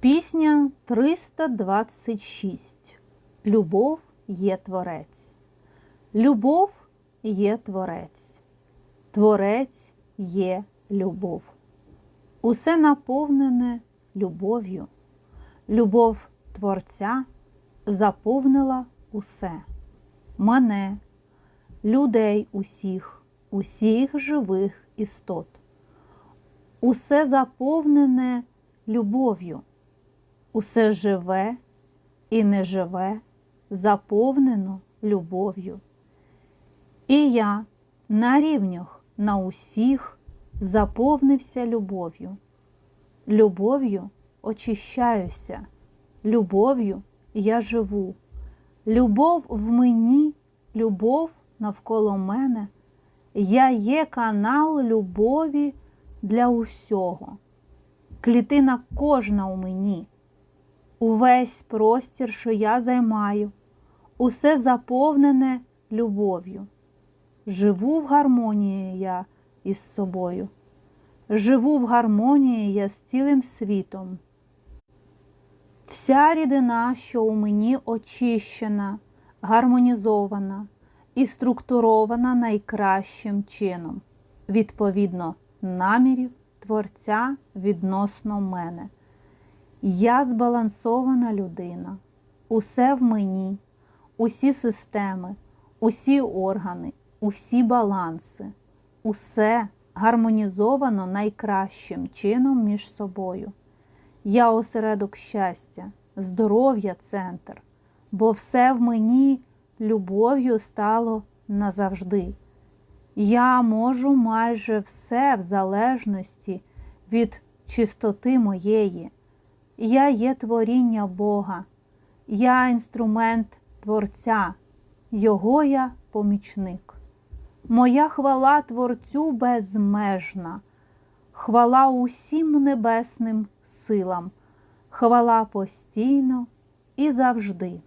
Пісня 326. Любов є творець. Любов є творець. Творець є любов. Усе наповнене любов'ю. Любов Творця заповнила усе. Мене, людей усіх, усіх живих істот. Усе заповнене любов'ю. Усе живе і неживе заповнено любов'ю. І я на рівнях на усіх заповнився любов'ю. Любов'ю очищаюся, любов'ю я живу. Любов в мені, любов навколо мене. Я є канал любові для усього. Клітина кожна у мені. Увесь простір, що я займаю, усе заповнене любов'ю. Живу в гармонії я із собою. Живу в гармонії я з цілим світом. Вся рідина, що у мені очищена, гармонізована і структурована найкращим чином, відповідно намірів Творця відносно мене. Я збалансована людина, усе в мені, усі системи, усі органи, усі баланси, усе гармонізовано найкращим чином між собою. Я осередок щастя, здоров'я центр, бо все в мені любов'ю стало назавжди. Я можу майже все в залежності від чистоти моєї. Я є творіння Бога, я інструмент Творця, Його я помічник. Моя хвала Творцю безмежна, хвала усім небесним силам, хвала постійно і завжди.